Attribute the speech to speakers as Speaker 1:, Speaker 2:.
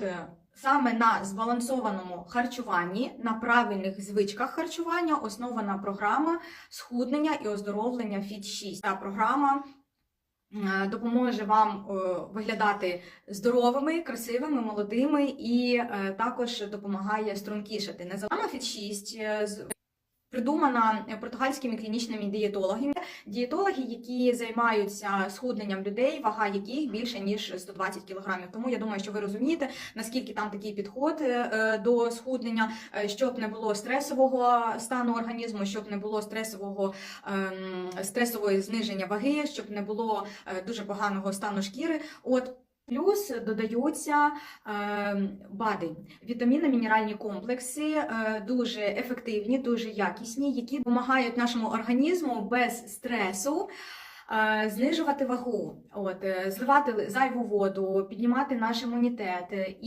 Speaker 1: Е, Саме на збалансованому харчуванні, на правильних звичках харчування основана програма схуднення і оздоровлення Fit 6. Та програма е, допоможе вам е, виглядати здоровими, красивими, молодими і також допомагає стрункішати. Незалежно Fit 6 е, з- придумана португальськими клінічними дієтологами. Дієтологи, які займаються схудненням людей, вага яких більше ніж 120 кг. Тому я думаю, що ви розумієте, наскільки там такий підход е, до схуднення, е, щоб не було стресового стану організму, щоб не було стресового ем, стресової зниження ваги, щоб не було е, дуже поганого стану шкіри. От Плюс додаються е, БАДи, вітамінно-мінеральні комплекси, е, дуже ефективні, дуже якісні, які допомагають нашому організму без стресу е, знижувати вагу, от, зливати зайву воду, піднімати наш імунітет.